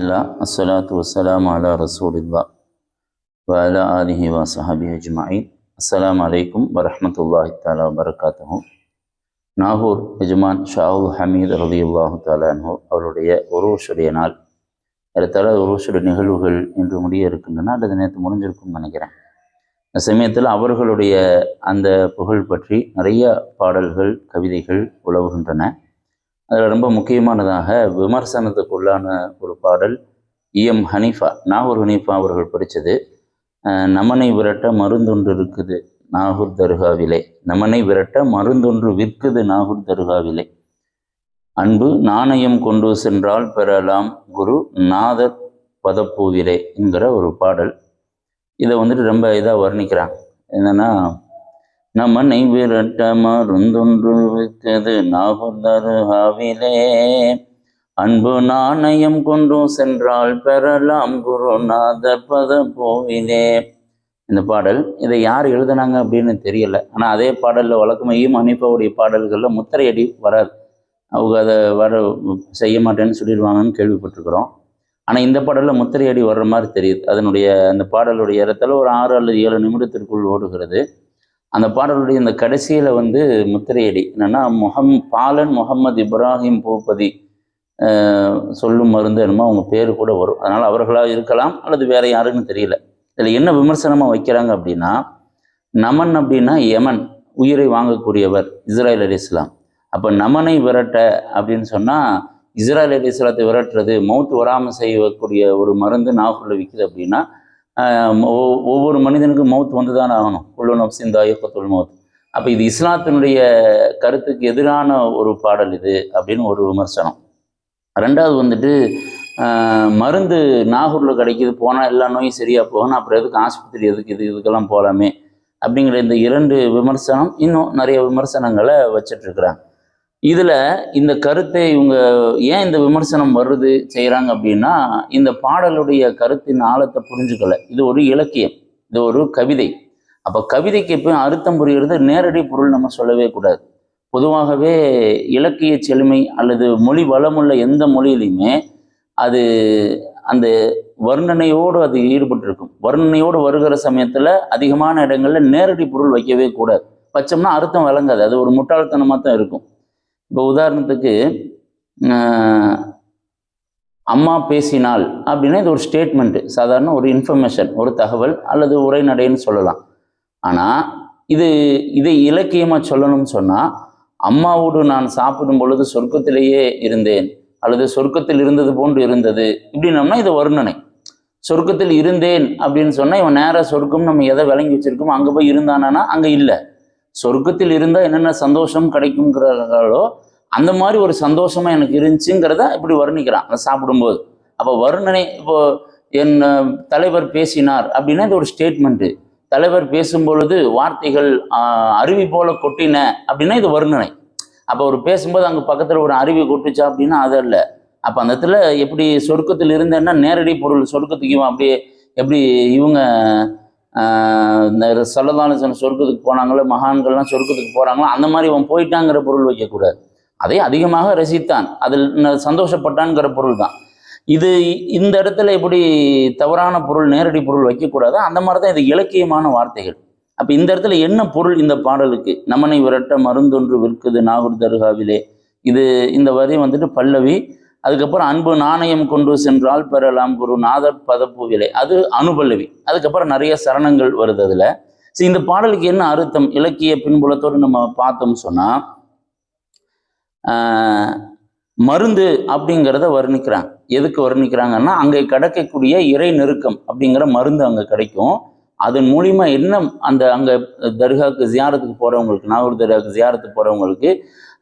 பிஸ்மில்லா அஸ்ஸலாத்து வசலாம் அலா ரசூலில்லா வலா ஆலிஹி வா சஹாபி அஜ்மாயின் அஸ்லாம் அலைக்கும் வரமத்துல்லாஹி தாலா வரகாத்தஹூ நாகூர் யஜ்மான் ஷாஹுல் ஹமீத் ரலி அல்லாஹு தாலான்ஹோ அவருடைய ஒரு வருஷுடைய நாள். அடுத்தால ஒரு வருஷுடைய நிகழ்வுகள் இன்று முடிய இருக்கின்றன அல்லது நேற்று முடிஞ்சிருக்கும்னு நினைக்கிறேன். அந்த சமயத்தில் அவர்களுடைய அந்த புகழ் பற்றி நிறைய பாடல்கள் கவிதைகள் உழவுகின்றன. அதில் ரொம்ப முக்கியமானதாக விமர்சனத்துக்குள்ளான ஒரு பாடல் இஎம் ஹனீஃபா. நாகூர் ஹனீஃபா அவர்கள் படித்தது நமனை விரட்ட மருந்தொன்று இருக்குது நாகூர் தர்காவிலே. நமனை விரட்ட மருந்தொன்று விற்குது நாகூர் தர்காவிலே. அன்பு நாணயம் கொண்டு சென்றால் பெறலாம் குரு நாதர் பதப்பூவிலே என்கிற ஒரு பாடல். இதை வந்துட்டு ரொம்ப இதாக வர்ணிக்கிறாங்க. என்னென்னா நமனை விரட்ட மருந்தொன்று விற்குது நாகூர் தர்காவிலே அன்பு நாணயம் கொண்டும் சென்றால் பெறலாம் குருநாத பத கோவிலே இந்த பாடல் இதை யார் எழுதுனாங்க அப்படின்னு தெரியல. ஆனால் அதே பாடலில் வழக்கமையும் அனுப்பவுடைய பாடல்களில் முத்திரையடி வராது. அவங்க அதை வர செய்ய மாட்டேன்னு சொல்லிடுவாங்கன்னு கேள்விப்பட்டிருக்கிறோம். ஆனால் இந்த பாடலில் முத்திரையடி வர்ற மாதிரி தெரியுது. அதனுடைய அந்த பாடலுடைய இடத்துல ஒரு ஆறு அல்லது ஏழு நிமிடத்திற்குள் ஓடுகிறது. அந்த பாடலுடைய இந்த கடைசியில் வந்து முத்திரையடி. என்னென்னா முகம் பாலன் முகமது இப்ராஹிம் பூபதி சொல்லும் மருந்து என்னமோ அவங்க பேர் கூட வரும். அதனால் அவர்களாக இருக்கலாம் அல்லது வேற யாருன்னு தெரியல. இதில் என்ன விமர்சனமாக வைக்கிறாங்க அப்படின்னா நமன் அப்படின்னா யமன் உயிரை வாங்கக்கூடியவர் இஸ்ராயல் அலி இஸ்லாம். அப்போ நமனை விரட்ட அப்படின்னு சொன்னால் இஸ்ராயல் அலி இஸ்லாத்தை விரட்டுறது மவுத்து வராமல் செய்யக்கூடிய ஒரு மருந்து நாகூரில் விற்கிது அப்படின்னா ஒவ்வொரு மனிதனுக்கும் மவுத் வந்து தான் ஆகணும். குள்ளு நப்சிந்தா இயக்கத்துள் மவுத். அப்போ இது இஸ்லாத்தினுடைய கருத்துக்கு எதிரான ஒரு பாடல் இது அப்படின்னு ஒரு விமர்சனம். ரெண்டாவது வந்துட்டு மருந்து நாகூரில் கிடைக்கிது போனால் எல்லா நோயும் சரியாக போகணும் அப்புறம் எதுக்கு ஆஸ்பத்திரி எதுக்கு இது இதுக்கெல்லாம் போகலாமே அப்படிங்கிற இந்த இரண்டு விமர்சனம் இன்னும் நிறைய விமர்சனங்களை வச்சிட்ருக்குறாங்க. இதில் இந்த கருத்தை இவங்க ஏன் இந்த விமர்சனம் வருது செய்கிறாங்க அப்படின்னா இந்த பாடலுடைய கருத்தின் ஆழத்தை புரிஞ்சுக்கலை. இது ஒரு இலக்கியம். இது ஒரு கவிதை. அப்போ கவிதைக்கு எப்பயும் அர்த்தம் புரிகிறது நேரடி பொருள் நம்ம சொல்லவே கூடாது. பொதுவாகவே இலக்கிய செழுமை அல்லது மொழி வளமுள்ள எந்த மொழியிலையுமே அது அந்த வர்ணனையோடு அது ஈடுபட்டிருக்கும். வர்ணனையோடு வருகிற சமயத்தில் அதிகமான இடங்களில் நேரடி பொருள் வைக்கவே கூடாது. வச்சோம்னா அர்த்தம் விளங்காது. அது ஒரு முட்டாள்தனமாக தான் இருக்கும். இப்போ உதாரணத்துக்கு அம்மா பேசினால் அப்படின்னா இது ஒரு ஸ்டேட்மெண்ட்டு சாதாரண ஒரு இன்ஃபர்மேஷன் ஒரு தகவல் அல்லது உரைநடைன்னு சொல்லலாம். ஆனால் இது இதை இலக்கியமாக சொல்லணும்னு சொன்னால் அம்மாவோடு நான் சாப்பிடும் பொழுது சொர்க்கத்திலேயே இருந்தேன் அல்லது சொர்க்கத்தில் இருந்தது போன்று இருந்தது இப்படின்னோம்னா இது வர்ணனை. சொர்க்கத்தில் இருந்தேன் அப்படின்னு சொன்னால் இவன் நேராக சொர்க்கம் நம்ம எதை விளங்கி வச்சிருக்கோமோ அங்கே போய் இருந்தானா அங்கே இல்லை. சொர்க்கத்தில் இருந்தால் என்னென்ன சந்தோஷம் கிடைக்குங்கிறார்களோ அந்த மாதிரி ஒரு சந்தோஷமாக எனக்கு இருந்துச்சுங்கிறத இப்படி வர்ணிக்கிறான். அதை சாப்பிடும்போது. அப்போ வர்ணனை இப்போ என் தலைவர் பேசினார் அப்படின்னா இது ஒரு ஸ்டேட்மெண்ட்டு தலைவர் பேசும்பொழுது வார்த்தைகள் அருவி போல கொட்டின அப்படின்னா இது வர்ணனை. அப்போ அவர் பேசும்போது அங்கே பக்கத்தில் ஒரு அருவி கொட்டுச்சா அப்படின்னா அது இல்லை அப்போ அந்த இடத்துல எப்படி சொர்க்கத்தில் இருந்தேன்னா நேரடி பொருள் சொர்க்கத்துக்கு அப்படியே எப்படி இவங்க சொல்லதான சொர்க்கத்துக்கு போனாங்களோ மகான்கள்லாம் சொர்க்கத்துக்கு போகிறாங்களோ அந்த மாதிரி அவன் போயிட்டாங்கிற பொருள் வைக்கக்கூடாது. அதை அதிகமாக ரசித்தான். அதில் சந்தோஷப்பட்டான்ங்கிற பொருள் தான். இது இந்த இடத்துல எப்படி தவறான பொருள் நேரடி பொருள் வைக்கக்கூடாதோ. அந்த மாதிரி தான் இது இலக்கியமான வார்த்தைகள். அப்போ இந்த இடத்துல என்ன பொருள் இந்த பாடலுக்கு? நமனை விரட்ட மருந்தொன்று விற்குது நாகூர் தர்காவிலே. இது இந்த வரி வந்துட்டு பல்லவி அதுக்கப்புறம் அன்பு நாணயம் கொண்டு சென்றால் பெறலாம் குரு நாதர் பதப்பூவிலை. அது அனுபல்லவி. அதுக்கப்புறம் நிறைய சரணங்கள் வருது அதில். ஸோ இந்த பாடலுக்கு என்ன அர்த்தம்? இலக்கிய பின்புலத்தோடு நம்ம பார்த்தோம் சொன்னால் மருந்து அப்படிங்கிறத வர்ணிக்கிறாங்க. எதுக்கு வர்ணிக்கிறாங்கன்னா அங்கே கிடைக்கக்கூடிய இறை நெருக்கம் அப்படிங்கிற மருந்து அங்கே கிடைக்கும். அதன் மூலிமா என்ன அந்த அங்கே தர்காவுக்கு ஜியாரத்துக்கு போகிறவங்களுக்கு நாகூர் தர்காவுக்கு ஜியாரத்துக்கு போகிறவங்களுக்கு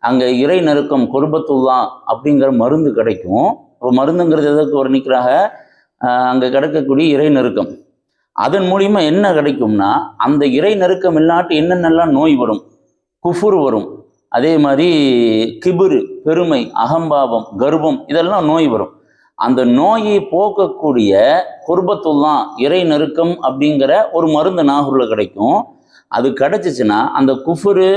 அங்கே இறை நெருக்கம் குர்பத்துல்லா அப்படிங்கிற மருந்து கிடைக்கும். இப்போ மருந்துங்கிறது எதற்கு நிற்கிறாக அங்கே கிடைக்கக்கூடிய இறை நெருக்கம். அதன் மூலிமா என்ன கிடைக்கும்னா அந்த இறை நெருக்கம் இல்லாட்டி என்னென்னலாம் நோய் வரும்? குஃபுர் வரும். அதே மாதிரி கிபுரு பெருமை அகம்பாவம் கர்வம் இதெல்லாம் நோய் வரும். அந்த நோயை போக்கக்கூடிய குர்பத்துல்லா இறை நெருக்கம் அப்படிங்கிற ஒரு மருந்து நாகூரில் கிடைக்கும். அது கிடைச்சிச்சுன்னா அந்த குஃபுரு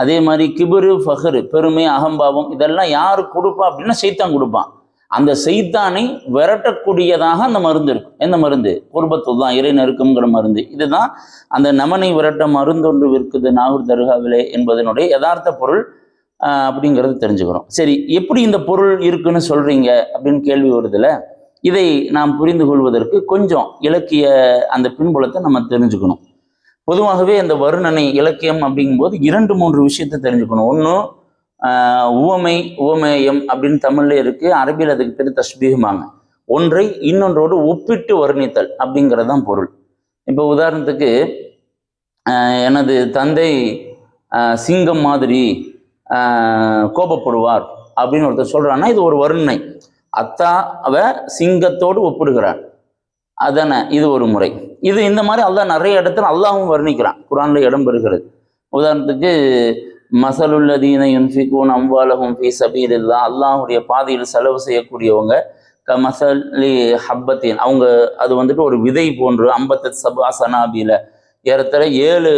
அதே மாதிரி கிபுரு ஃபஹரு பெருமை அகம்பாவம் இதெல்லாம் யார் கொடுப்பா அப்படின்னா சைத்தான் கொடுப்பான். அந்த செய்தானை விரட்டக்கூடியதாக அந்த மருந்து இருக்கும். எந்த மருந்து? குர்பத்து தான் இறை நெருக்கம்ங்கிற மருந்து. இதுதான் அந்த நமனை விரட்ட மருந்தொன்று விற்குது நாகூர் தர்காவிலே என்பதனுடைய யதார்த்த பொருள் அப்படிங்கிறது தெரிஞ்சுக்கிறோம். சரி எப்படி இந்த பொருள் இருக்குன்னு சொல்றீங்க அப்படின்னு கேள்வி வருதுல? இதை நாம் புரிந்து கொள்வதற்கு கொஞ்சம் இலக்கிய அந்த பின்புலத்தை நம்ம தெரிஞ்சுக்கணும். பொதுவாகவே அந்த வருணனை இலக்கியம் அப்படிங்கும்போது இரண்டு மூன்று விஷயத்தை தெரிஞ்சுக்கணும். ஒன்று உவமை உவமேயம் அப்படின்னு தமிழ்ல இருக்கு. அரபியில் அதுக்கு பேர் தஷ்பீகமாங்க ஒன்றை இன்னொன்றோடு ஒப்பிட்டு வர்ணித்தல் அப்படிங்கிறது தான் பொருள். இப்போ உதாரணத்துக்கு எனது தந்தை சிங்கம் மாதிரி கோபப்படுவார் அப்படின்னு ஒருத்தர் சொல்கிறான்னா இது ஒரு வருணனை. அத்தாவ சிங்கத்தோடு ஒப்பிடுகிறார் அதானே இது ஒரு முறை. இது இந்த மாதிரி அல்லாஹ் நிறைய இடத்துல அல்லாவும் வர்ணிக்கிறான். குரான்ல இடம் பெறுகிறது. உதாரணத்துக்கு மசலுல்லதீன யுன்ஃபிகூன் ஃபி சபீர் சபீலில்லா அல்லாஹ்வுடைய பாதையில் செலவு செய்யக்கூடியவங்க க மசலி ஹப்பத்தின். அவங்க அது வந்துட்டு ஒரு விதை போன்று அம்பத்தத் சபா சனாபியில் ஏறத்தர ஏழு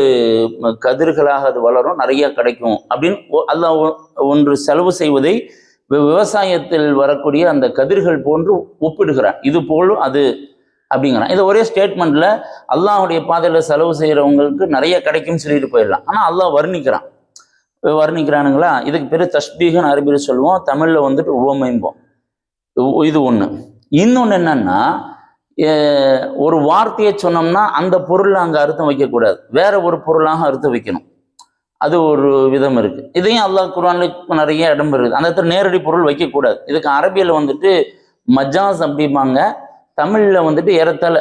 கதிர்களாக அது வளரும் நிறைய கிடைக்கும் அப்படின்னு ஒ- அல்லாஹ் ஒ- ஒன்று செலவு செய்வதை விவசாயத்தில் வரக்கூடிய அந்த கதிர்கள் போன்று ஒப்பிடுகிறான். இது போலும் அது அப்படிங்கிறான். இது ஒரே ஸ்டேட்மெண்ட்ல அல்லாஹ்வுடைய பாதையில் செலவு செய்கிறவங்களுக்கு நிறைய கிடைக்கும்னு சொல்லிட்டு போயிடலாம். ஆனால் அல்லாஹ் வர்ணிக்கிறான். வர்ணிக்கிறானுங்களா? இதுக்கு பேர் தஷ்பீகன் அரபியில் சொல்லுவோம். தமிழில் வந்துட்டு உவமைம்போம். இது- ஒன்று இன்னொன்று என்னன்னா ஒரு வார்த்தையை சொன்னோம்னா அந்த பொருளில் அங்கே அர்த்தம் வைக்கக்கூடாது. வேற ஒரு பொருளாக அர்த்தம் வைக்கணும். அது ஒரு விதம் இருக்கு. இதையும் அல்லாஹ் குர்ஆன்ல நிறைய இடம் இருக்குது. அந்த இடத்துல நேரடி பொருள் வைக்கக்கூடாது. இதுக்கு அரபியில் வந்துட்டு மஜாஸ் அப்படிம்பாங்க. தமிழில் வந்துட்டு ஏறத்தாழ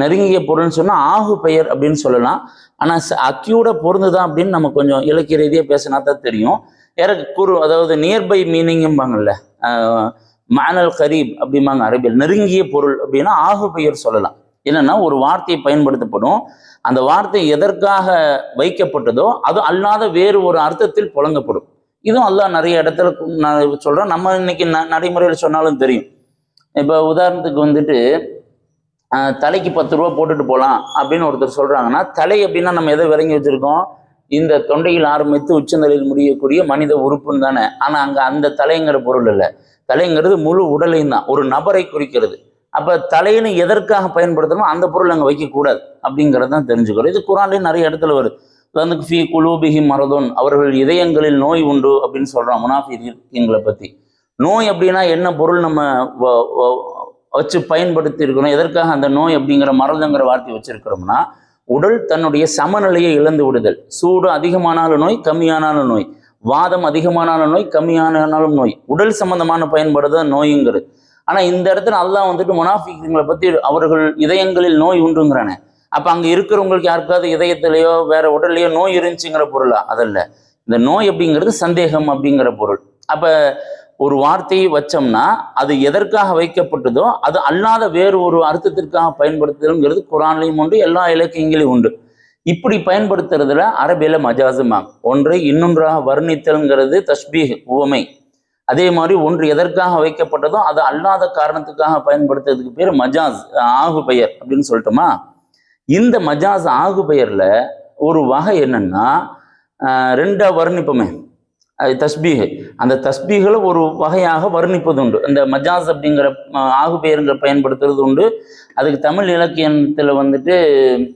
நெருங்கிய பொருள்னு சொன்னால் ஆகு பெயர் அப்படின்னு சொல்லலாம். ஆனால் அக்கியோட பொருந்துதான் அப்படின்னு நம்ம கொஞ்சம் இலக்கிய ரீதியாக பேசினா தான் தெரியும். ஏற குரு அதாவது நியர்பை மீனிங்கும்பாங்கல்ல மானல் கரீப் அப்படிம்பாங்க அரபியல். நெருங்கிய பொருள் அப்படின்னா ஆகு பெயர் சொல்லலாம். என்னன்னா ஒரு வார்த்தை பயன்படுத்தப்படும். அந்த வார்த்தை எதற்காக வைக்கப்பட்டதோ அது அல்லாத வேறு ஒரு அர்த்தத்தில் புழங்கப்படும் இதுவும் அல்லாஹ் நிறைய இடத்துல நான் சொல்கிறேன் நம்ம இன்னைக்கு ந நடைமுறையில் சொன்னாலும் தெரியும். இப்போ உதாரணத்துக்கு வந்துட்டு தலைக்கு பத்து ரூபா போட்டுட்டு போகலாம் அப்படின்னு ஒருத்தர் சொல்கிறாங்கன்னா தலை அப்படின்னா நம்ம எதை விளங்கி வச்சிருக்கோம்? இந்த தொண்டையில் ஆரம்பித்து உச்சந்தலையில் முடியக்கூடிய மனித உறுப்புன்னு தானே. ஆனால் அங்கே அந்த தலைங்கிற பொருள் இல்லை. தலைங்கிறது முழு உடலையும் தான். ஒரு நபரை குறிக்கிறது. அப்போ தலைன்னு எதற்காக பயன்படுத்தணும் அந்த பொருள் அங்கே வைக்கக்கூடாது அப்படிங்கிறது தான் தெரிஞ்சுக்கிறோம். இது குரான்லேயும் நிறைய இடத்துல வருது. வந்து ஃபி குலூபிஹி மரதோன். அவர்கள் இதயங்களில் நோய் உண்டு அப்படின்னு சொல்றான் முனாஃபிகளை பற்றி நோய் அப்படின்னா என்ன பொருள் நம்ம வ- வச்சு பயன்படுத்தி இருக்கிறோம்? எதற்காக அந்த நோய் அப்படிங்கிற மரதங்கிற வார்த்தை வச்சிருக்கிறோம்னா உடல் தன்னுடைய சமநிலையை இழந்து விடுதல். சூடு அதிகமானாலும் நோய் கம்மியானாலும் நோய். வாதம் அதிகமானாலும் நோய் கம்மியானாலும் நோய். உடல் சம்பந்தமான பயன்பாடு தான் நோய்ங்கிறது. ஆனா இந்த இடத்துல அல்லாஹ் வந்துட்டு முனாஃபிக்களை பத்தி அவர்கள் இதயங்களில் நோய் உண்டுங்கிறானே. அப்ப அங்க இருக்கிறவங்களுக்கு யாருக்காவது இதயத்திலேயோ வேற உடல்லையோ நோய் இருந்துச்சுங்கிற பொருளா? அதல்ல. இந்த நோய் அப்படிங்கிறது சந்தேகம் அப்படிங்கிற பொருள். அப்போ ஒரு வார்த்தையை வச்சோம்னா அது எதற்காக வைக்கப்பட்டதோ அது அல்லாத வேறு ஒரு அர்த்தத்திற்காக பயன்படுத்துதல்ங்கிறது குரான்லையும் உண்டு எல்லா இலக்கியங்களையும் உண்டு. இப்படி பயன்படுத்துறதுல அரபியில மஜாசுமாங்க ஒன்றை இன்னொன்றாக வர்ணித்தல்ங்கிறது தஷ்பீஹ் உவமை. அதே மாதிரி ஒன்று எதற்காக வைக்கப்பட்டதோ அது அல்லாத காரணத்துக்காக பயன்படுத்துறதுக்கு பேர் மஜாஸ் ஆகு பெயர் அப்படின்னு சொல்லட்டுமா? இந்த மஜாஸ் ஆகு பெயர்ல ஒரு வகை என்னன்னா ரெண்டா வர்ணிப்போமே. தஸ்பீஹ். அந்த தஸ்பீகளை ஒரு வகையாக வர்ணிப்பது உண்டு இந்த மஜாஸ் அப்படிங்கிற ஆகு பெயருங்கிற பயன்படுத்துறது உண்டு. அதுக்கு தமிழ் இலக்கியத்தில் வந்துட்டு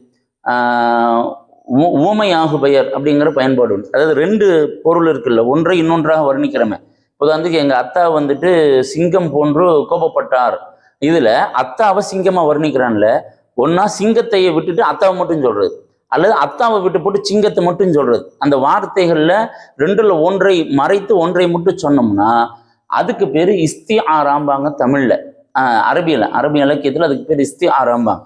ஊமை உ- ஆகு பெயர் அப்படிங்கிற பயன்பாடு உண்டு. அதாவது ரெண்டு பொருள் இருக்குல்ல ஒன்றை இன்னொன்றாக வர்ணிக்கிறோமே. உதாரணத்துக்கு எங்கள் அத்தா வந்துட்டு சிங்கம் போன்று கோபப்பட்டார். இதில் அத்தாவை சிங்கமாக வர்ணிக்கிறான்ல ஒன்றா சிங்கத்தையை விட்டுட்டு அத்தாவை மட்டும் சொல்கிறது அல்லது அத்தாவை விட்டு போட்டு சிங்கத்தை மட்டும் சொல்றது. அந்த வார்த்தைகள்ல ரெண்டுல ஒன்றை மறைத்து ஒன்றை மட்டும் சொன்னோம்னா அதுக்கு பேரு இஸ்தி ஆராம்பாங்க தமிழ்ல. ஆஹ் அரபியில. அரபி இலக்கியத்துல அதுக்கு பேர் இஸ்தி ஆராம்பாங்க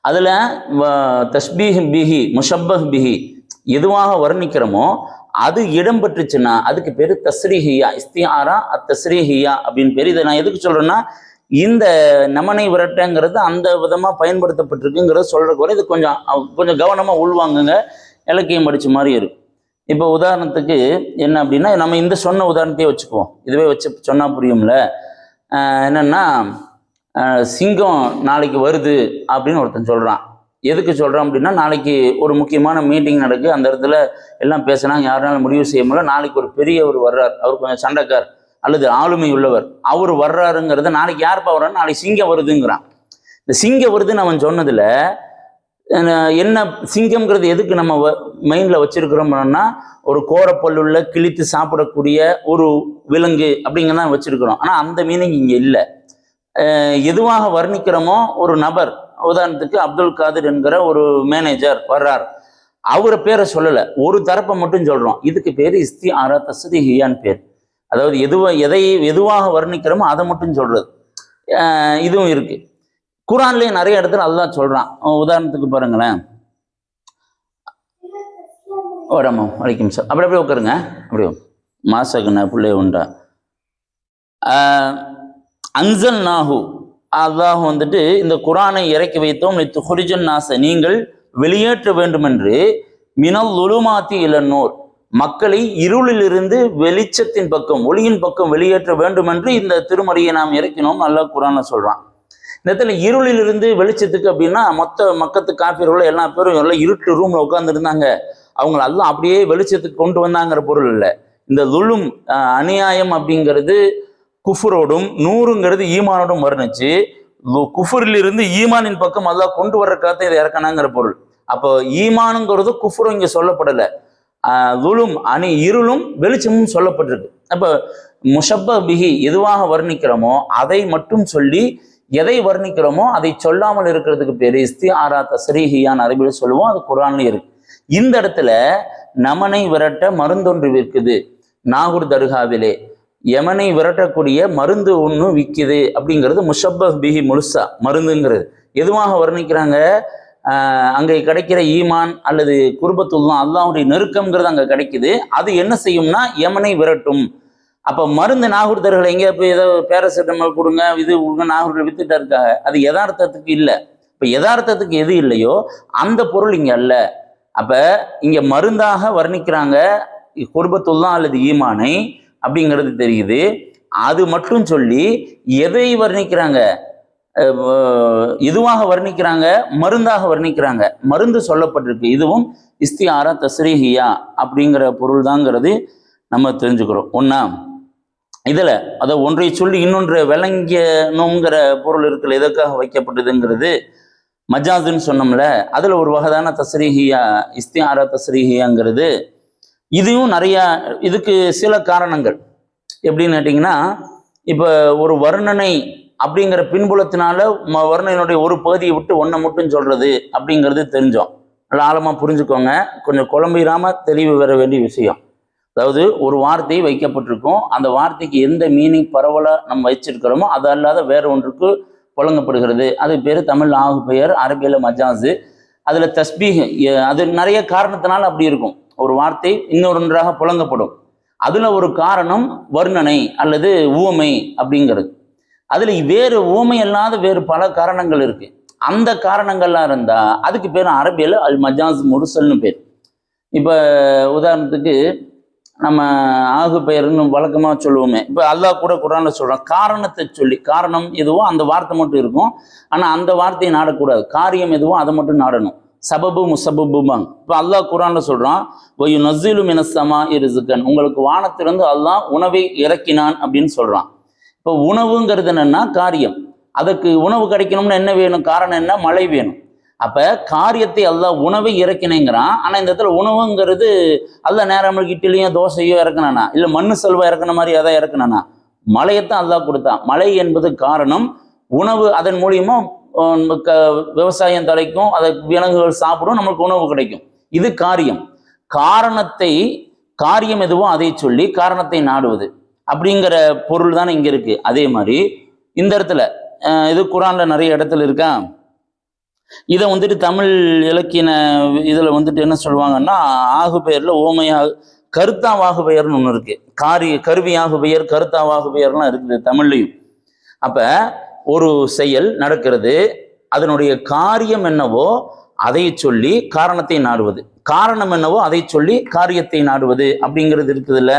அதுல வ- தஸ்பீஹ் பிஹி முஷப்பஹ் பிஹி எதுவாக வர்ணிக்கிறோமோ அது இடம் பெற்றுச்சுன்னா அதுக்கு பேரு தஸ்ரீஹியா இஸ்தியாரா தஸ்ரீஹியா அப்படின்னு பேர். இதை நான் எதுக்கு சொல்றேன்னா இந்த நமனை விரட்டங்கிறது அந்த விதமாக பயன்படுத்தப்பட்டிருக்குங்கிறத சொல்றதுக்கு இது கொஞ்சம் கொஞ்சம் கவனமாக உள்வாங்குங்க. இலக்கியம் படிச்ச மாதிரி இருக்கும் இப்போ உதாரணத்துக்கு என்ன அப்படின்னா நம்ம இந்த சொன்ன உதாரணத்தையே வச்சுக்குவோம். இதுவே வச்சு சொன்னால் புரியும்ல. என்னென்னா சிங்கம் நாளைக்கு வருது அப்படின்னு ஒருத்தன் சொல்கிறான் எதுக்கு சொல்கிறான் அப்படின்னா நாளைக்கு ஒரு முக்கியமான மீட்டிங் நடக்கு. அந்த இடத்துல எல்லாம் பேசினாங்க யாருனாலும் முடிவு செய்ய முடியல. நாளைக்கு ஒரு பெரியவர் வர்றார். அவர் கொஞ்சம் சண்டைக்கார் அல்லது ஆளுமை உள்ளவர் அவர் வர்றாருங்கிறத நாளைக்கு யார்ப்பா வர்றாரு? நாளைக்கு சிங்கம் வருதுங்கிறான். இந்த சிங்கம் வருதுன்னு அவன் சொன்னதுல என்ன சிங்கம்ங்கிறது எதுக்கு நம்ம மைண்டில் வச்சிருக்கிறோம்னா ஒரு கோரப்பல்லுள்ள கிழித்து சாப்பிடக்கூடிய ஒரு விலங்கு அப்படிங்கிறத வச்சிருக்கிறோம். ஆனால் அந்த மீனிங் இங்கே இல்லை. எதுவாக வர்ணிக்கிறோமோ ஒரு நபர் உதாரணத்துக்கு அப்துல் காதிர் என்கிற ஒரு மேனேஜர் வர்றார். அவரை பேரை சொல்லலை ஒரு தரப்பை மட்டும் சொல்கிறோம் இதுக்கு பேர் இஸ்தி ஆரா தசதி ஹியான் பேர். அதாவது எதுவா எதை எதுவாக வர்ணிக்கிறோமோ அதை மட்டும் சொல்றது. இதுவும் இருக்கு. குரான்லேயே நிறைய இடத்துல அதுதான் சொல்றான். உதாரணத்துக்கு பாருங்களேன். வரமா வலைக்கும் சார் அப்படி அப்படியே உட்காருங்க. அப்படியே மாசகுன பிள்ளை உண்டா அன்சல் நாகு அல்லாஹ் வந்துட்டு இந்த குரானை இறக்கி வைத்தோம். துஹரிஜன் நாச. நீங்கள் வெளியேற்ற வேண்டுமென்று மினல் உலுமாத்தி இளநூர் மக்களை இருளிலிருந்து வெளிச்சத்தின் பக்கம் ஒளியின் பக்கம் வெளியேற்ற வேண்டும் என்று இந்த திருமறையை நாம் இறக்கினோம். அல்லாஹ் குரான சொல்றான். இந்த இடத்துல இருளிலிருந்து வெளிச்சத்துக்கு அப்படின்னா மொத்த மக்கத்து காப்பீர்கள் எல்லா பேரும் எல்லாம் இருட்டு ரூம்ல உட்கார்ந்து இருந்தாங்க அவங்கள எல்லாம் அப்படியே வெளிச்சத்துக்கு கொண்டு வந்தாங்கிற பொருள் இல்லை. இந்த துளும் அநியாயம் அப்படிங்கிறது குஃபுரோடும் நூறுங்கிறது ஈமானோடும் வர்ணிச்சு கு- குஃபுரிலிருந்து ஈமானின் பக்கம் அல்லாஹ் கொண்டு வர்றதுக்காக இதை இறக்கணாங்கிற பொருள். அப்போ ஈமானுங்கிறது குஃபுரும் இங்கே சொல்லப்படலை. துளும் அணி இருளும் வெளிச்சமும் சொல்லப்பட்டிருக்கு. அப்போ முஷப்ப பிகி எதுவாக வர்ணிக்கிறோமோ அதை மட்டும் சொல்லி எதை வர்ணிக்கிறோமோ அதை சொல்லாமல் இருக்கிறதுக்கு பேர் இஸ்தி ஆரா ஸ்ரீஹியான் அரபியில் சொல்லுவோம் அது குரான்லயும் இருக்கு. இந்த இடத்துல நமனை விரட்ட மருந்தொன்று விற்குது நாகூர் தர்காவிலே. யமனை விரட்டக்கூடிய மருந்து ஒன்று விற்கிது அப்படிங்கிறது முஷப்ப பிஹி முழுசா மருந்துங்கிறது. எதுவாக வர்ணிக்கிறாங்க? அங்கே கிடைக்கிற ஈமான் அல்லது குருபத்துள் தான் அல்லாவுடைய நெருக்கம்ங்கிறது அங்கே கிடைக்குது. அது என்ன செய்யும்னா யமனை விரட்டும். அப்போ மருந்து நாகூர்தர்களை எங்கே போய் ஏதோ பேராசிட்டமால் கொடுங்க இது கொடுங்க நாகூரில் வித்துட்டா இருக்காங்க அது யதார்த்தத்துக்கு இல்லை. இப்போ யதார்த்தத்துக்கு எது இல்லையோ அந்த பொருள் இங்கே அல்ல. அப்போ இங்கே மருந்தாக வர்ணிக்கிறாங்க குர்பத்துல்லா அல்லது ஈமானை அப்படிங்கிறது தெரியுது. அது மட்டும் சொல்லி எதை வர்ணிக்கிறாங்க? இதுவாக வர்ணிக்கிறாங்க மருந்தாக வர்ணிக்கிறாங்க. மருந்து சொல்லப்பட்டிருக்கு. இதுவும் இஸ்தியாரா தஸ்ரீஹியா அப்படிங்கிற பொருள் தாங்கிறது நம்ம தெரிஞ்சுக்கிறோம். ஒன்றா இதில் அதை ஒன்றை சொல்லி இன்னொன்று விளங்கணுங்கிற பொருள் இருக்குல்ல எதற்காக வைக்கப்பட்டதுங்கிறது மஜாதுன்னு சொன்னோம்ல அதில் ஒரு வகைதான தஸ்ரீஹியா இஸ்தியாரா தஸ்ரீஹியாங்கிறது. இதுவும் நிறையா இதுக்கு சில காரணங்கள். எப்படின்னு கேட்டிங்கன்னா இப்போ ஒரு வர்ணனை அப்படிங்கிற பின்புலத்தினால ம வர்ணனையினுடைய ஒரு பகுதியை விட்டு ஒன்றை மட்டும் சொல்கிறது அப்படிங்கிறது தெரிஞ்சோம். நல்லா ஆழமாக புரிஞ்சுக்கோங்க. கொஞ்சம் குழம்பிடாம தெளிவு பெற வேண்டிய விஷயம். அதாவது ஒரு வார்த்தை வைக்கப்பட்டிருக்கும். அந்த வார்த்தைக்கு எந்த மீனிங் பரவலாக நம்ம வச்சிருக்கிறோமோ அது அல்லாத வேற ஒன்றுக்கு புழங்கப்படுகிறது. அது பேர் தமிழ் ஆகு பெயர் அரபியில் மஜாஸு. அதில் தஸ்பீஹ் அது நிறைய காரணத்தினால அப்படி இருக்கும். ஒரு வார்த்தை இன்னொன்றாக புழங்கப்படும். அதில் ஒரு காரணம் வர்ணனை அல்லது ஊமை அப்படிங்கிறது. அதில் வேறு ஊமை அல்லாத வேறு பல காரணங்கள் இருக்குது அந்த காரணங்கள்லாம் இருந்தால் அதுக்கு பேர் அரபியில் அல் மஜாஸ் முருசல்னு பேர். இப்போ உதாரணத்துக்கு நம்ம ஆகு பெயர்னு வழக்கமாக சொல்லுவோமே. இப்போ அல்லாஹ் கூட குரானில் சொல்கிறான் காரணத்தை சொல்லி காரணம் எதுவோ அந்த வார்த்தை மட்டும் இருக்கும். ஆனால் அந்த வார்த்தையை நாடக்கூடாது. காரியம் எதுவோ அதை மட்டும் நாடணும். சபபு முசபபுபாங் இப்போ அல்லாஹ் குரானில் சொல்கிறான் ஒய் நசீலு மினசமா இருசுக்கன் உங்களுக்கு வானத்திலிருந்து அல்லாஹ் உணவை இறக்கினான் அப்படின்னு சொல்கிறான் இப்போ உணவுங்கிறது என்னென்னா காரியம். அதுக்கு உணவு கிடைக்கணும்னு என்ன வேணும்? காரணம் என்ன? மழை வேணும். அப்போ காரியத்தை எல்லாம் உணவை இறக்கினேங்கிறான். ஆனால் இந்த இடத்துல உணவுங்கிறது அல்ல நேரம் நம்மளுக்கு இட்லியோ தோசையோ இறக்கணானா இல்லை மண்ணு செல்வா இறக்குன மாதிரி எதை இறக்குனானா? மழையத்தான் அல்லா கொடுத்தான். மழை என்பது காரணம். உணவு அதன் மூலியமா க- விவசாயம் தலைக்கும் அதை விலங்குகள் சாப்பிடும் நம்மளுக்கு உணவு கிடைக்கும். இது காரியம். காரணத்தை காரியம் எதுவோ அதை சொல்லி காரணத்தை நாடுவது. அப்படிங்கிற பொருள் தானே இங்கே இருக்கு. அதே மாதிரி இந்த இடத்துல இது குரான்ல நிறைய இடத்துல இருக்கா? இதை வந்துட்டு தமிழ் இலக்கிய இதில் வந்துட்டு என்ன சொல்லுவாங்கன்னா ஆகு பெயரில் ஓமையாக கருத்தாவாகு பெயர்னு ஒன்று இருக்கு. காரிய கருவியாகு பெயர் கருத்தாவாகு பெயர்லாம் இருக்குது தமிழ்லையும். அப்போ ஒரு செயல் நடக்கிறது அதனுடைய காரியம் என்னவோ அதை சொல்லி காரணத்தை நாடுவது. காரணம் என்னவோ அதை சொல்லி காரியத்தை நாடுவது அப்படிங்கிறது இருக்குதுல்ல.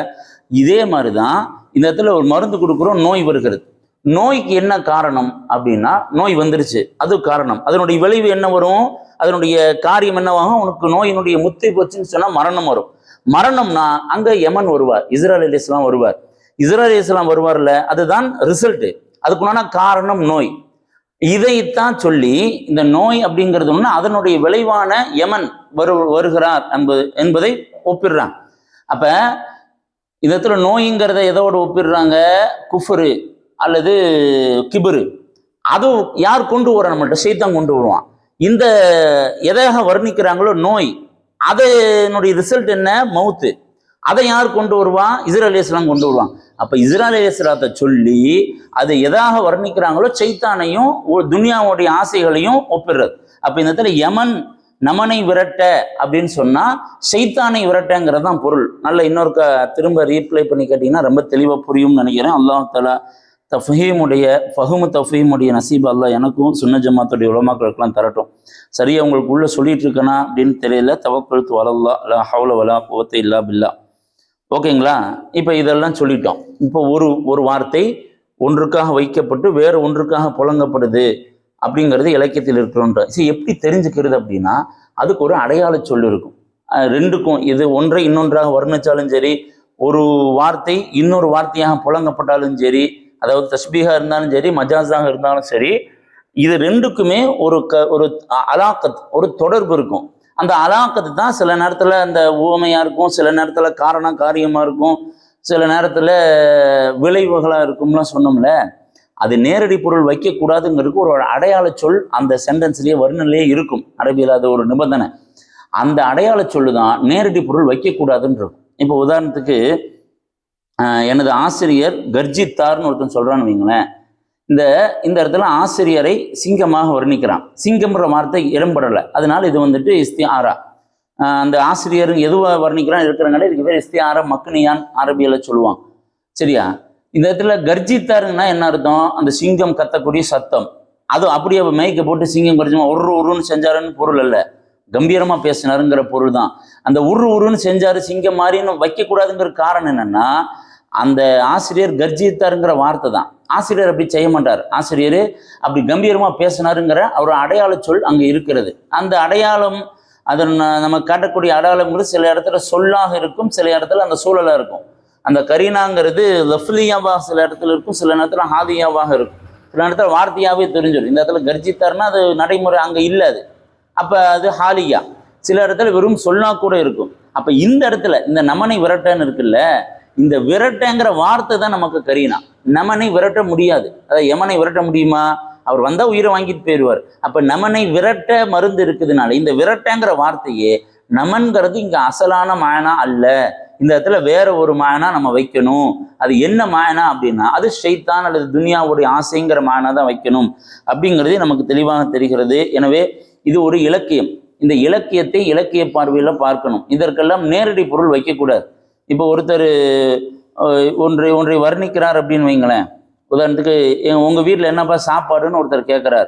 இதே மாதிரி தான் இந்த இடத்துல ஒரு மருந்து கொடுக்குறோம் நோய் வருகிறது. நோய்க்கு என்ன காரணம் அப்படின்னா நோய் வந்துருச்சு. அது காரணம். அதனுடைய விளைவு என்ன வரும்? அதனுடைய காரியம் என்னவாகும்? உனக்கு நோயினுடைய முத்தி போச்சுன்னு சொன்னால் மரணம் வரும். மரணம்னா அங்கே யமன் வருவார். இஸ்ரேல் அலிஸ்லாம் வருவார். இஸ்ரேல் இஸ்லாம் வருவார்ல அதுதான் ரிசல்ட்டு அதுக்குன்னா காரணம் நோய். இதைத்தான் சொல்லி இந்த நோய் அப்படிங்கிறது ஒன்று அதனுடைய விளைவான யமன் வரு வருகிறார் என்பது என்பதை ஒப்பிடுறான் அப்போ இந்த இடத்துல நோய்ங்கிறத எதோட ஒப்பிடுறாங்க? குஃபரு அல்லது கிபுரு. அது யார் கொண்டு வர? நம்மள்கிட்ட சைத்தான் கொண்டு வருவான். இந்த எதாக வர்ணிக்கிறாங்களோ? நோய். அதனுடைய ரிசல்ட் என்ன? மவுத்து. அதை யார் கொண்டு வருவான் இஸ்ரேல் இஸ்லாம் கொண்டு வருவான். அப்போ இஸ்ரேல் இஸ்லாத்தை சொல்லி அதை எதாக வர்ணிக்கிறாங்களோ? சைத்தானையும் துனியாவுடைய ஆசைகளையும் ஒப்பிடுறது. அப்போ இந்த இடத்துல யமன் நமனை விரட்ட அப்படின்னு சொன்னா சைத்தானை விரட்டங்கிறது தான் பொருள். நல்ல இன்னொரு க திரும்ப ரீப்ளை பண்ணி கேட்டீங்கன்னா ரொம்ப தெளிவாக புரியும்னு நினைக்கிறேன். அல்லாஹ் தலா தஃஹீமுடைய ஃபஹுமு தஃபீமுடைய நசீப் அல்லா எனக்கும் சுன்ன ஜமாத்துடைய உலமாக்களுக்கெல்லாம் தரட்டும். சரியா உங்களுக்கு உள்ள சொல்லிட்டு இருக்கனா அப்படின்னு தெரியல. தவக்கழுத்து வளல்லா லா ஹவுல வலா புவத்தை இல்லா பில்லா. ஓகேங்களா? இப்போ இதெல்லாம் சொல்லிட்டோம். இப்போ ஒரு ஒரு வார்த்தை ஒன்றுக்காக வைக்கப்பட்டு வேறு ஒன்றுக்காக புழங்கப்படுது அப்படிங்கிறது இலக்கியத்தில் இருக்கிறோன்ற. சரி எப்படி தெரிஞ்சுக்கிறது அப்படின்னா அதுக்கு ஒரு அடையாள சொல் இருக்கும். ரெண்டுக்கும் இது ஒன்றை இன்னொன்றாக வர்ணிச்சாலும் சரி ஒரு வார்த்தை இன்னொரு வார்த்தையாக புழங்கப்பட்டாலும் சரி அதாவது தஸ்பீகா இருந்தாலும் சரி மஜாஸாக இருந்தாலும் சரி இது ரெண்டுக்குமே ஒரு க ஒரு அலாக்கத் ஒரு தொடர்பு இருக்கும். அந்த அலாக்கத்து தான் சில நேரத்தில் அந்த ஊமையாக இருக்கும் சில நேரத்தில் காரண காரியமாக இருக்கும் சில நேரத்தில் விளைவுகளாக இருக்கும்லாம் சொன்னோம்ல அது நேரடி பொருள் வைக்கக்கூடாதுங்கிறதுக்கு ஒரு அடையாள சொல் அந்த சென்டென்ஸ்லேயே வர்ணனையிலே இருக்கும். அரபியில் அது ஒரு நிபந்தனை. அந்த அடையாள சொல்லு தான் நேரடி பொருள் வைக்கக்கூடாதுன்னு இருக்கும். இப்போ உதாரணத்துக்கு எனது ஆசிரியர் கர்ஜித்தார்னு ஒருத்தன் சொல்கிறான்னு வைங்களேன். இந்த இந்த இடத்துல ஆசிரியரை சிங்கமாக வர்ணிக்கிறான். சிங்கம்ன்ற வார்த்தை இடம்படலை அதனால் இது வந்துட்டு இஸ்தியாரா அந்த ஆசிரியர் எதுவாக வர்ணிக்கிறான் இருக்கிறனால இதுக்கு பேர் இஸ்தியாரா மக்னியான் அரபியில் சொல்லுவான். சரியா? இந்த இடத்துல கர்ஜித்தாருங்கன்னா என்ன அர்த்தம்? அந்த சிங்கம் கத்தக்கூடிய சத்தம். அது அப்படியே மைக்கை போட்டு சிங்கம் கடிச்சுமா ஒரு உருன்னு செஞ்சாருன்னு பொருள் அல்ல. கம்பீரமா பேசினாருங்கிற பொருள் தான். அந்த உரு உருன்னு செஞ்சாரு சிங்கம் மாதிரின்னு வைக்கக்கூடாதுங்கிற காரணம் என்னன்னா அந்த ஆசிரியர் கர்ஜித்தாருங்கிற வார்த்தை தான். ஆசிரியர் அப்படி செய்ய மாட்டார். ஆசிரியர் அப்படி கம்பீரமா பேசினாருங்கிற அவர் அடையாள சொல் அங்க இருக்கிறது. அந்த அடையாளம் அதன் நம்ம காட்டக்கூடிய அடையாளங்கிறது சில இடத்துல சொல்லாக இருக்கும் சில இடத்துல அந்த சூழலாக இருக்கும். அந்த கரீனாங்கிறது லஃப்லியாவா சில இடத்துல இருக்கும் சில நேரத்தில் ஹாதியாவாக இருக்கும். சில நேரத்தில் வார்த்தையாகவே தெரிஞ்சிடும். இந்த இடத்துல கர்ஜித்தார்னா அது நடைமுறை அங்கே இல்லை அது. அப்போ அது ஹாலியா. சில இடத்துல வெறும் சொல்லா கூட இருக்கும். அப்போ இந்த இடத்துல இந்த நமனை விரட்டன்னு இருக்குல்ல இந்த விரட்டங்கிற வார்த்தை தான் நமக்கு கரீனா. நமனை விரட்ட முடியாது. அதாவது யமனை விரட்ட முடியுமா? அவர் வந்தால் உயிரை வாங்கிட்டு போயிடுவார் அப்போ நமனை விரட்ட மருந்து இருக்குதுனால இந்த விரட்டங்கிற வார்த்தையே நமன்கிறது இங்கே அசலான மாயனா அல்ல. இந்த இடத்துல வேற ஒரு மாயனா நம்ம வைக்கணும். அது என்ன மாயனா அப்படின்னா அது ஷைத்தான் அல்லது துனியாவுடைய ஆசைங்கிற மாயனா தான் வைக்கணும். அப்படிங்கிறதே நமக்கு தெளிவாக தெரிகிறது. எனவே இது ஒரு இலக்கியம். இந்த இலக்கியத்தை இலக்கிய பார்வையில் பார்க்கணும். இதற்கெல்லாம் நேரடி பொருள் வைக்கக்கூடாது. இப்போ ஒருத்தர் ஒன்றை ஒன்றை வர்ணிக்கிறார் அப்படின்னு வைங்களேன். உதாரணத்துக்கு எ- வீட்டில் என்னப்பா சாப்பாடுன்னு ஒருத்தர் கேட்குறார்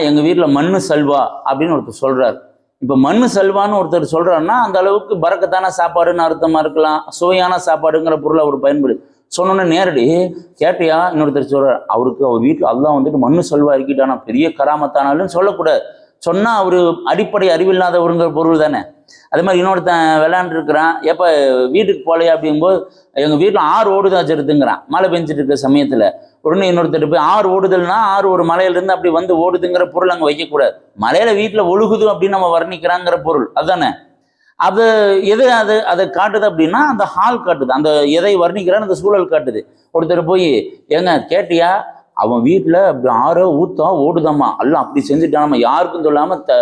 எங்கள் வீட்டில் மண்ணு சல்வா அப்படின்னு ஒருத்தர் சொல்கிறார் இப்போ மண் சல்வான்னு ஒருத்தர் சொல்கிறான்னா அந்த அளவுக்கு பறக்கத்தான சாப்பாடுன்னு அர்த்தமாக இருக்கலாம். சுவையான சாப்பாடுங்கிற பொருள் அவர் பயன்படுது சொன்னோன்னே நேரடி கேட்டியா? இன்னொருத்தர் சொல்கிறார் அவருக்கு அவர் வீட்டில் அதுதான் வந்துட்டு மண்ணு செல்வா இருக்கிட்டானா? பெரிய கராமத்தானாலும் சொல்லக்கூடாது. சொன்னால் அவர் அடிப்படை அறிவில்லாதவருங்கிற பொருள் தானே. அதே மாதிரி இன்னொருத்தன் விளையாண்டுருக்குறான். எப்போ வீட்டுக்கு போகலையா அப்படிங்கும்போது எங்கள் வீட்டில் ஆறு ஓடுதா வச்சுருதுங்கிறான். மழை பெஞ்சிட்டு இருக்க சமயத்தில். உடனே இன்னொருத்தர் போய் ஆறு ஓடுதல்னா ஆறு ஒரு மலையிலேருந்து அப்படி வந்து ஓடுதுங்கிற பொருள் அங்கே வைக்கக்கூடாது. மலையில் வீட்டில் ஒழுகுது அப்படின்னு நம்ம வர்ணிக்கிறாங்கிற பொருள். அதுதானே? அது எது அது? அதை காட்டுது அப்படின்னா அந்த ஹால் காட்டுது. அந்த எதை வர்ணிக்கிறான்னு அந்த சூழல் காட்டுது. ஒருத்தர் போய் ஏங்க கேட்டியா? அவன் வீட்டில் அப்படி ஆறோ ஊத்தா ஓடுதாம்மா. எல்லாம் அப்படி செஞ்சுட்டானாமா யாருக்கும் சொல்லாம த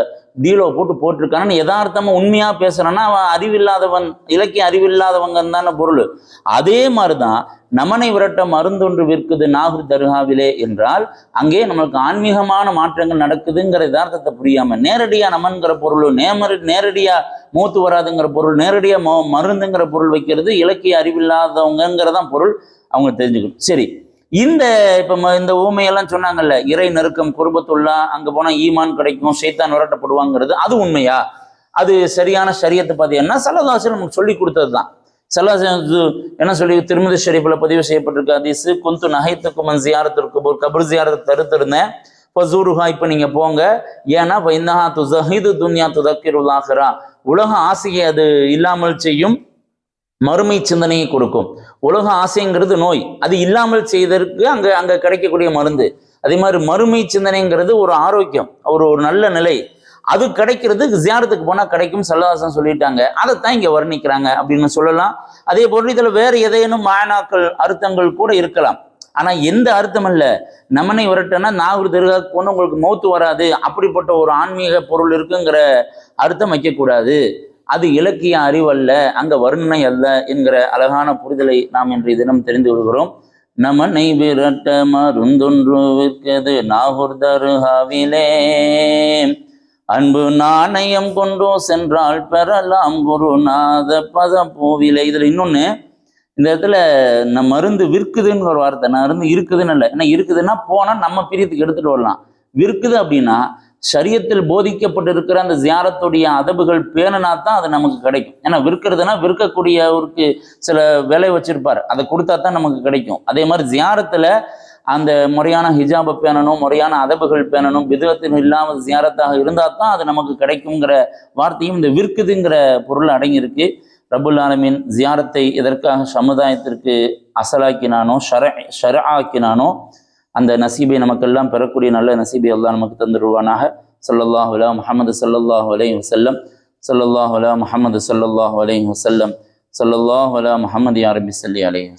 டீலோ போட்டு போட்டிருக்கானு யதார்த்தமாக உண்மையாக பேசுறான்னா அவன் அறிவில்லாதவன் இலக்கிய அறிவில்லாதவங்க தானே பொருள். அதே மாதிரி தான் நமனை விரட்ட மருந்தொன்று விற்குது நாகூர் தர்காவிலே என்றால் அங்கே நம்மளுக்கு ஆன்மீகமான மாற்றங்கள் நடக்குதுங்கிற யதார்த்தத்தை புரியாமல் நேரடியாக நமன்கிற பொருள் நேமரு நேரடியாக மூத்து வராதுங்கிற பொருள் நேரடியாக மோ மருந்துங்கிற பொருள் வைக்கிறது இலக்கிய அறிவில்லாதவங்கிறதான் பொருள். அவங்க தெரிஞ்சுக்கணும். சரி இந்த இப்போ இந்த ஊமையெல்லாம் சொன்னாங்கல்ல இறை நெருக்கம் குடும்பத்துள்ளா அங்கே போனால் ஈமான் கிடைக்கும் சைத்தான் விரட்டப்படுவாங்கிறது அது உண்மையா? அது சரியான சரியத்தை பார்த்தீங்கன்னா சலதாசன் நமக்கு சொல்லி கொடுத்தது தான் சலதாசன் என்ன சொல்லி திருமதி ஷரீஃபில் பதிவு செய்யப்பட்டிருக்க அதிசு குந்து நகைத்துக்கும் மன் ஜியாரத்திற்கு ஒரு கபர் ஜியாரத்தை தருத்திருந்தேன் ஃபசூருஹா இப்போ நீங்கள் போங்க. ஏன்னா வைந்தஹா துசஹிது துன்யா துதக்கிருல்லாஹரா உலக ஆசையை அது இல்லாமல் செய்யும். மறுமை சிந்தனையை கொடுக்கும். உலக ஆசைங்கிறது நோய். அது இல்லாமல் செய்ததற்கு அங்க அங்க கிடைக்கக்கூடிய மருந்து. அதே மாதிரி மறுமை சிந்தனைங்கிறது ஒரு ஆரோக்கியம். ஒரு ஒரு நல்ல நிலை. அது கிடைக்கிறது ஜியாரத்துக்கு போனா கிடைக்கும் சல்லவாசம் சொல்லிட்டாங்க. அதைத்தான் இங்க வர்ணிக்கிறாங்க அப்படின்னு சொல்லலாம். அதே போன்று இதுல வேற ஏதேனும் மாயனாக்கள் அர்த்தங்கள் கூட இருக்கலாம். ஆனா எந்த அர்த்தம் இல்ல. நம்மனை விரட்டனா நாகூர் தெருகாக்கு போன உங்களுக்கு மௌத்து வராது. அப்படிப்பட்ட ஒரு ஆன்மீக பொருள் இருக்குங்கிற அர்த்தம் வைக்கக்கூடாது. அது இலக்கிய அறிவல்ல அங்க வர்ணனை அல்ல என்கிற அழகான புரிதலை நாம் இன்றைய தினம் தெரிந்து கொள்கிறோம். நமனை விரட்ட மருந்தொன்று விற்கது நாகூர் தருகாவிலே. அன்பு நாணயம் கொண்டோ சென்றால் பெறலாம் குருநாத பத பூவிலே இதுல இன்னொன்னு இந்த இடத்துல நம்ம மருந்து விற்குதுன்னு ஒரு வார்த்தை நான் மருந்து இருக்குதுன்னு இல்லை. ஏன்னா இருக்குதுன்னா போனா நம்ம பிரியத்துக்கு எடுத்துட்டு வரலாம். விற்குது அப்படின்னா சரியத்தில் போதிக்கப்பட்டிருக்கிற அந்த ஜியாரத்துடைய அதபுகள் பேணுனா தான் அது நமக்கு கிடைக்கும். ஏன்னா விற்கிறதுனா விற்கக்கூடியவருக்கு சில விலை வச்சிருப்பார். அதை கொடுத்தா தான் நமக்கு கிடைக்கும். அதே மாதிரி ஜியாரத்தில் அந்த முறையான ஹிஜாபை பேணணும் முறையான அதபுகள் பேணணும் விதத்தில் இல்லாமல் ஜியாரத்தாக இருந்தால் தான் அது நமக்கு கிடைக்குங்கிற வார்த்தையும் இந்த விற்குதுங்கிற பொருள் அடங்கியிருக்கு. ரபுல் ஆலமின் ஜியாரத்தை எதற்காக சமுதாயத்திற்கு அசலாக்கினானோ ஷர ஷர ஆக்கினானோ அந்த நசீபை நமக்கெல்லாம் பெறக்கூடிய நல்ல நசீபை எல்லாம் நமக்கு தந்துடுவானாக ஸல்லல்லாஹு அலா முஹம்மது ஸல்லல்லாஹு அலைஹி வஸல்லம் ஸல்லல்லாஹு அலா முஹம்மது ஸல்லல்லாஹு அலைஹி வஸல்லம் ஸல்லல்லாஹு அலா முஹம்மது யா ரப்பி ஸல்லி அலைஹி வஸல்லம்